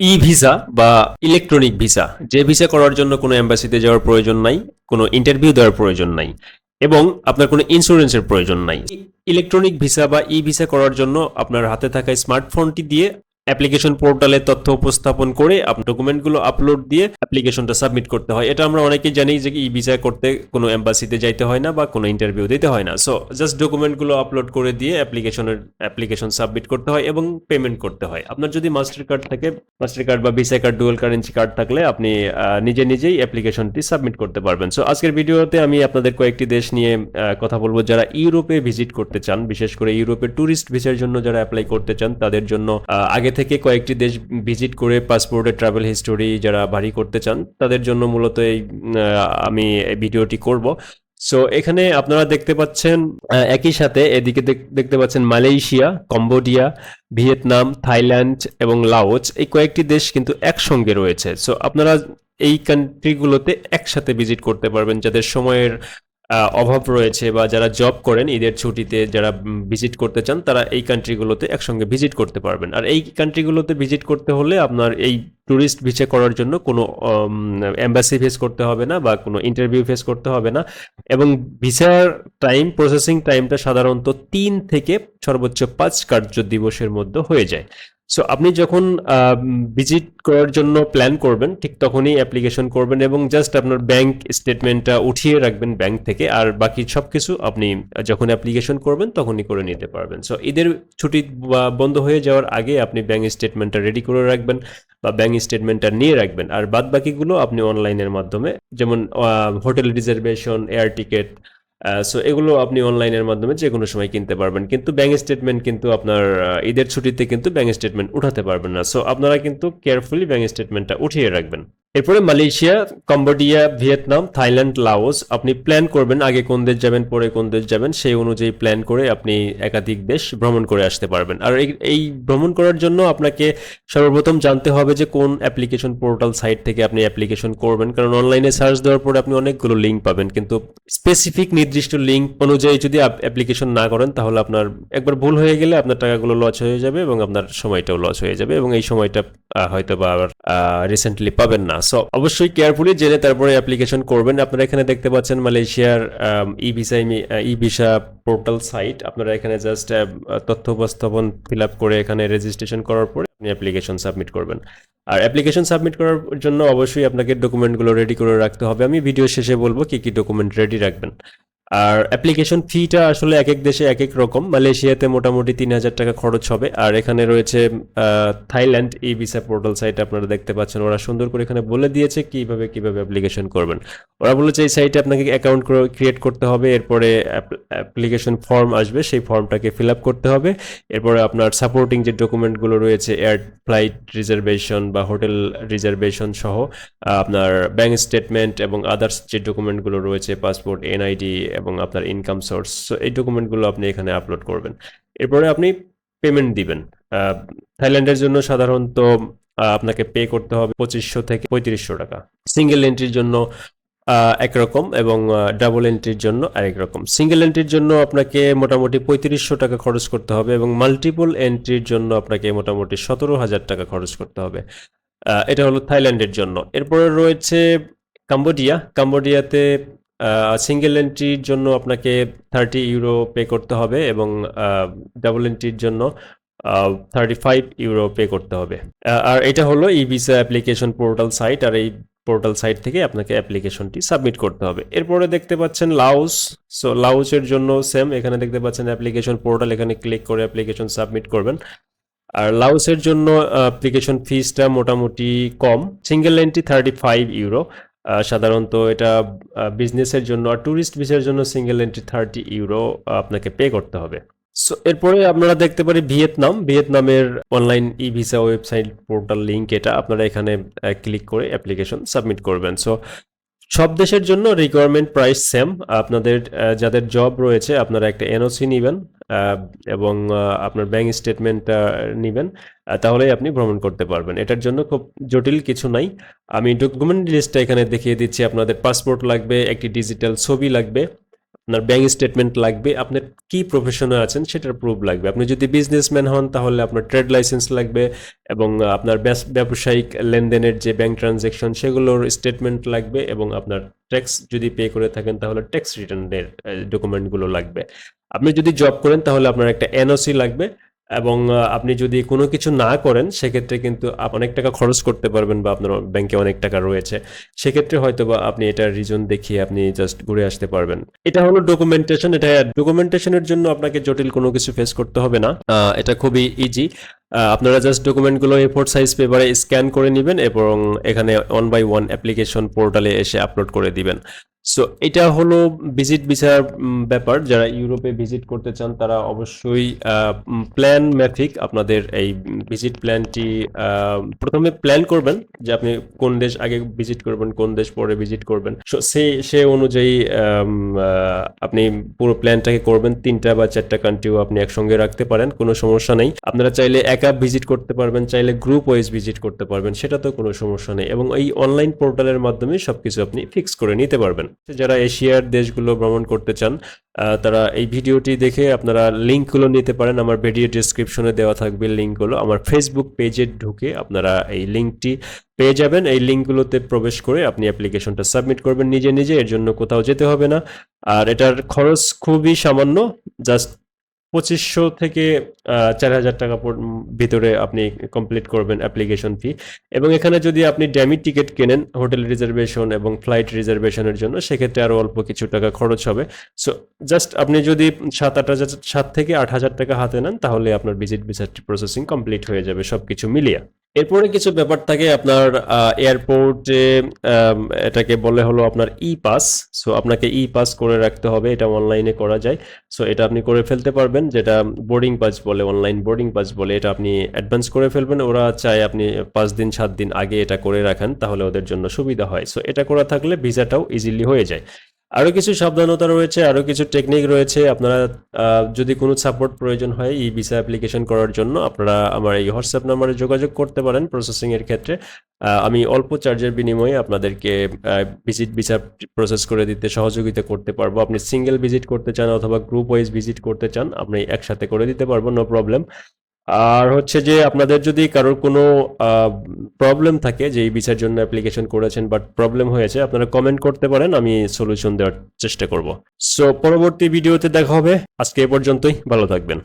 ই visa বা electronic visa, যে visa করার জন্য কোনো এম্বাসিতে যাওয়ার প্রয়োজন নাই, কোনো ইন্টারভিউ দেওয়ার প্রয়োজন নাই এবং আপনার কোনো ইন্স্যুরেন্সের প্রয়োজন নাই। ইলেকট্রনিক ভিসা বা ই ভিসা করার জন্য আপনার হাতে থাকা স্মার্টফোনটি দিয়ে অ্যাপ্লিকেশন পোর্টালে তথ্য উপস্থাপন করে আপনার ডকুমেন্টগুলো আপলোড দিয়ে অ্যাপ্লিকেশনটা সাবমিট করতে হয়। এটা আমরা অনেকেই জানি যে ই ভিসা করতে কোনো এম্বাসিতে যাইতে হয় না বা কোনো ইন্টারভিউ দিতে হয় না। সো জাস্ট ডকুমেন্টগুলো আপলোড করে দিয়ে অ্যাপ্লিকেশনের অ্যাপ্লিকেশন সাবমিট করতে হয় এবং পেমেন্ট করতে হয়। আপনার যদি মাস্টার কার্ড থাকে মাস্টার কার্ড বা visa card dual currency card থাকলে আপনি নিজে নিজেই অ্যাপ্লিকেশনটি সাবমিট করতে পারবেন। সো আজকের ভিডিওতে আমি আপনাদের কয়েকটি দেশ নিয়ে কথা বলব। যারা ইউরোপে ভিজিট করতে চান বিশেষ করে ইউরোপের ট্যুরিস্ট ভিসার জন্য যারা অ্যাপ্লাই করতে চান তাদের জন্য আহ, আগে থেকে কয়েকটি দেশ ভিজিট করে পাসপোর্টের ট্রাভেল হিস্টোরি যারা ভারী করতে চান, তাদের জন্য মূলত এই আমি ভিডিওটি করব। সো এখানে আপনারা দেখতে পাচ্ছেন একই সাথে এদিকে দেখ- দেখতে পাচ্ছেন মালয়েশিয়া, কম্বোডিয়া, ভিয়েতনাম, থাইল্যান্ড এবং লাওস, এই কয়েকটি দেশ কিন্তু একসঙ্গে রয়েছে। সো আপনারা এই কান্ট্রিগুলোতে একসাথে ভিজিট করতে পারবেন, যাদের সময়ের অভাব রয়েছে বা যারা জব করেন ঈদের ছুটিতে যারা ভিজিট করতে চান, তারা এই কান্ট্রিগুলোতে একসঙ্গে ভিজিট করতে পারবেন। আর এই কান্ট্রিগুলোতে ভিজিট করতে হলে আপনার এই ট্যুরিস্ট ভিসা করার জন্য কোনো এম্বাসি ফেস করতে হবে না বা কোনো ইন্টারভিউ ফেস করতে হবে না। এবং ভিসার টাইম প্রসেসিং টাইমটা সাধারণত তিন থেকে সর্বোচ্চ পাঁচ কার্য দিবসের মধ্যে হয়ে যায়। সো আপনি যখন ভিজিট করার জন্য প্ল্যান করবেন, ঠিক তখনই অ্যাপ্লিকেশন করবেন এবং জাস্ট আপনার ব্যাংক স্টেটমেন্টটা উঠিয়ে রাখবেন ব্যাংক থেকে আর বাকি সব কিছু আপনি যখন অ্যাপ্লিকেশন করবেন তখনই করে নিতে পারবেন। সো ঈদের ছুটি বন্ধ হয়ে যাওয়ার আগে আপনি ব্যাংক স্টেটমেন্টটা রেডি করে রাখবেন বা ব্যাংক স্টেটমেন্টটা নিয়ে রাখবেন। আর বাদ বাকিগুলো আপনি অনলাইনের মাধ্যমে, যেমন hotel reservation air ticket so এগুলো আপনি অনলাইনের মাধ্যমে যে কোনো সময় কিনতে পারবেন। কিন্তু ব্যাঙ্ক স্টেটমেন্ট কিন্তু আপনার ঈদের ছুটিতে কিন্তু ব্যাঙ্ক স্টেটমেন্ট উঠাতে পারবেন না। সো আপনারা কিন্তু কেয়ারফুলি ব্যাঙ্ক স্টেটমেন্টটা উঠিয়ে রাখবেন। এরপরে Malaysia, Cambodia, Vietnam, Thailand, Laos. আপনি প্ল্যান করবেন আগে কোন দেশ যাবেন, পরে কোন দেশ যাবেন, সেই অনুযায়ী প্ল্যান করে আপনি একাধিক দেশ ভ্রমণ করে আসতে পারবেন। আর এই- ভ্রমণ করার জন্য আপনাকে সর্বপ্রথম জানতে হবে যে কোন অ্যাপ্লিকেশন পোর্টাল সাইট থেকে আপনি অ্যাপ্লিকেশন করবেন। কারণ অনলাইনে সার্চ দেওয়ার পরে আপনি অনেকগুলো লিঙ্ক পাবেন। কিন্তু স্পেসিফিক নির্দিষ্ট লিঙ্ক অনুযায়ী যদি অ্যাপ্লিকেশন না করেন, তাহলে আপনার একবার ভুল হয়ে গেলে আপনার টাকাগুলো লস হয়ে যাবে এবং আপনার সময়টাও লস হয়ে যাবে এবং এই সময়টা হয়তো বা আবার রিসেন্টলি পাবেন না। সো অবশ্যই কেয়ারফুলি জেনে তারপরে অ্যাপ্লিকেশন করবেন। আপনারা এখানে দেখতে পাচ্ছেন মালয়েশিয়ার e visa e visa portal site আপনারা এখানে জাস্ট তথ্য উপস্থাপন ফিল আপ করে এখানে রেজিস্ট্রেশন করার পরে আপনি অ্যাপ্লিকেশন সাবমিট করবেন। আর অ্যাপ্লিকেশন সাবমিট করার জন্য অবশ্যই আপনাকে ডকুমেন্টগুলো রেডি করে রাখতে হবে। আমি ভিডিও শেষে বলব কি কি ডকুমেন্ট রেডি রাখবেন। আর অ্যাপ্লিকেশন ফিটা আসলে এক এক দেশে এক এক রকম। মালয়েশিয়াতে মোটামুটি তিন হাজার টাকা খরচ হবে। আর এখানে রয়েছে Thailand e visa portal site আপনারা দেখতে পাচ্ছেন। ওরা সুন্দর করে এখানে বলে দিয়েছে কীভাবে কীভাবে অ্যাপ্লিকেশন করবেন। ওরা বলেছে এই সাইটে আপনাকে অ্যাকাউন্ট ক্রিয়েট করতে হবে। এরপরে অ্যাপ্লিকেশন ফর্ম আসবে। সেই ফর্মটাকে ফিল আপ করতে হবে। এরপরে আপনার সাপোর্টিং যে ডকুমেন্টগুলো রয়েছে ফ্লাইট রিজার্ভেশন বা হোটেল রিজার্ভেশন সহ আপনার ব্যাংক স্টেটমেন্ট এবং আদার্স যে ডকুমেন্টগুলো রয়েছে পাসপোর্ট এনআইডি এবং আপনার ইনকাম সোর্স এই ডকুমেন্টগুলো আপনি এখানে আপলোড করবেন। এরপরে আপনি পেমেন্ট দিবেন। থাইল্যান্ডের জন্য সাধারণত আপনাকে পে করতে হবে পঁচিশশো থেকে পঁয়ত্রিশশো টাকা। সিঙ্গেল এন্ট্রির জন্য একরকম এবং ডাবল এন্ট্রির জন্য আরেক রকম। সিঙ্গেল এন্ট্রির জন্য আপনাকে মোটামুটি পঁয়ত্রিশশো টাকা খরচ করতে হবে এবং মাল্টিপল এন্ট্রির জন্য আপনাকে মোটামুটি সতেরো হাজার টাকা খরচ করতে হবে। এটা হলো থাইল্যান্ডের জন্য। এরপরে রয়েছে কাম্বোডিয়া। কাম্বোডিয়াতে সিঙ্গেল এন্ট্রির জন্য আপনাকে থার্টি ইউরো পে করতে হবে এবং ডাবল এন্ট্রির জন্য থার্টি ফাইভ ইউরো পে করতে হবে। আর এটা হলো e visa application portal site আর এই পোর্টাল সাইট থেকে আপনাকে অ্যাপ্লিকেশনটি সাবমিট করতে হবে। এরপরে দেখতে পাচ্ছেন লাউস সো লাউসের জন্য সেম এখানে দেখতে পাচ্ছেন অ্যাপ্লিকেশন পোর্টাল এখানে ক্লিক করে অ্যাপ্লিকেশন সাবমিট করবেন। আর লাউসের জন্য অ্যাপ্লিকেশন ফিসটা মোটামুটি কম। Single entry thirty five euro সাধারণত এটা বিজনেসের জন্য, আর ট্যুরিস্ট ভিসার জন্য সিঙ্গেল এন্ট্রি থার্টি ইউরো আপনাকে পে করতে হবে। সো এরপরে আপনারা দেখতে পারি ভিয়েতনাম। ভিয়েতনামের online e visa website portal link এটা আপনারা এখানে ক্লিক করে অ্যাপ্লিকেশন সাবমিট করবেন। সো সব দেশের জন্য রিকোয়ারমেন্ট প্রাইস সেম আপনাদের যাদের জব রয়েছে আপনারা একটা এনওসি নেবেন এবং আপনার ব্যাংক স্টেটমেন্টটা নেবেন আহ, তাহলেই আপনি ভ্রমণ করতে পারবেন। এটার জন্য খুব জটিল কিছু নাই। আমি ডকুমেন্ট লিস্টটা এখানে দেখিয়ে দিচ্ছি। আপনাদের পাসপোর্ট লাগবে একটি ডিজিটাল ছবি লাগবে। আপনার ব্যাংক স্টেটমেন্ট লাগবে আপনার কি প্রফেশনে আছেন সেটার প্রুফ লাগবে। আপনি যদি বিজনেসম্যান হন তাহলে আপনার ট্রেড লাইসেন্স লাগবে এবং আপনার ব্যবসায়িক লেনদেনের যে ব্যাংক ট্রানজ্যাকশন সেগুলোর স্টেটমেন্ট লাগবে এবং আপনার ট্যাক্স যদি পে করে থাকেন তাহলে ট্যাক্স রিটার্নের ডকুমেন্টগুলো লাগবে। আপনি যদি জব করেন তাহলে আপনার একটা এনওসি লাগবে এবং আপনি যদি কোনো কিছু না করেন, সেক্ষেত্রে কিন্তু অনেক টাকা খরচ করতে পারবেন বা আপনার ব্যাংকে অনেক টাকা রয়েছে। সেক্ষেত্রে হয়তো বা আপনি এটার রিজন দেখিয়ে আপনি জাস্ট ঘুরে আসতে পারবেন। এটা হলো ডকুমেন্টেশন এটা ডকুমেন্টেশনের জন্য আপনাকে জটিল কোনো কিছু ফেস করতে হবে না। এটা খুবই ইজি আপনারা জাস্ট ডকুমেন্টগুলো এ ফোর সাইজ পেপারে স্ক্যান করে নেবেন এবং এখানে ওয়ান বাই ওয়ান অ্যাপ্লিকেশন পোর্টালে এসে আপলোড করে দিবেন। সো এটা হলো ভিজিট ভিসার ব্যাপার। যারা ইউরোপে ভিজিট করতে চান তারা অবশ্যই প্ল্যান ম্যাফিক আপনাদের এই ভিজিট প্ল্যানটি প্রথমে প্ল্যান করবেন যে আপনি কোন দেশ আগে ভিজিট করবেন কোন দেশ পরে ভিজিট করবেন। So, সেই সে অনুযায়ী আপনি পুরো প্ল্যানটাকে করবেন। তিনটা বা চারটা কান্ট্রিও আপনি একসঙ্গে রাখতে পারেন কোনো সমস্যা নেই। আপনারা চাইলে একা ভিজিট করতে পারবেন চাইলে গ্রুপ ওয়াইজ ভিজিট করতে পারবেন সেটা তো কোনো সমস্যা নেই। এবং এই অনলাইন পোর্টালের মাধ্যমে সবকিছু আপনি ফিক্স করে নিতে পারবেন। যারা এশিয়ার দেশগুলো ভ্রমণ করতে চান তারা এই ভিডিওটি দেখে আপনারা লিঙ্কগুলো নিতে পারেন। আমার ভিডিও ডিসক্রিপশনে দেওয়া থাকবে লিঙ্কগুলো। আমার ফেসবুক পেজে ঢুকে আপনারা এই লিঙ্কটি পেয়ে যাবেন। এই লিঙ্কগুলোতে প্রবেশ করে আপনি অ্যাপ্লিকেশনটা সাবমিট করবেন। নিজে নিজে, এর জন্য কোথাও যেতে হবে না। আর এটার খরচ খুবই সামান্য। জাস্ট পঁচিশশো থেকে চার হাজার টাকা ভিতরে আপনি কমপ্লিট করবেন অ্যাপ্লিকেশন ফি এবং এখানে যদি আপনি ড্যামি টিকিট কেনেন হোটেল রিজার্ভেশন এবং ফ্লাইট রিজার্ভেশনের জন্য, সেক্ষেত্রে আরও অল্প কিছু টাকা খরচ হবে। সো জাস্ট আপনি যদি সাত আট হাজার, সাত থেকে আট হাজার টাকা হাতে নেন, তাহলে আপনার ভিজিট ভিসাটি প্রসেসিং কমপ্লিট হয়ে যাবে সব কিছু মিলিয়ে। এরপরে কিছু ব্যাপার থাকে আপনার এয়ারপোর্টে এটাকে বলে হলো আপনার ই পাস সো আপনাকে ই পাস করে রাখতে হবে, এটা অনলাইনে করা যায়। সো এটা আপনি করে ফেলতে পারবেন, যেটা বোর্ডিং পাস বলে অনলাইন বোর্ডিং পাস বলে, এটা আপনি অ্যাডভান্স করে ফেলবেন। ওরা চায় আপনি পাঁচ দিন, সাত দিন আগে এটা করে রাখেন, তাহলে ওদের জন্য সুবিধা হয়। সো এটা করা থাকলে ভিসাটাও ইজিলি হয়ে যায়। আরও কিছু সাবধানতা রয়েছে আরও কিছু টেকনিক রয়েছে। আপনারা যদি কোনো সাপোর্ট প্রয়োজন হয় এই ভিসা অ্যাপ্লিকেশন করার জন্য, আপনারা আমার এই হোয়াটসঅ্যাপ নাম্বারে যোগাযোগ করতে পারেন প্রসেসিংয়ের ক্ষেত্রে। আমি অল্প চার্জের বিনিময়ে আপনাদেরকে ভিজিট ভিসা প্রসেস করে দিতে সহযোগিতা করতে পারব। আপনি সিঙ্গেল ভিজিট করতে চান অথবা গ্রুপ ওয়াইজ ভিজিট করতে চান, আপনি একসাথে করে দিতে পারব নো প্রবলেম আর হচ্ছে যে আপনাদের যদি কারোর কোনো প্রবলেম থাকে যে এই ভিসার জন্য অ্যাপ্লিকেশন করেছেন বাট প্রবলেম হয়েছে, আপনারা কমেন্ট করতে পারেন, আমি সলিউশন দেওয়ার চেষ্টা করব। সো পরবর্তী ভিডিওতে দেখা হবে। আজকে এ পর্যন্তই, ভালো থাকবেন।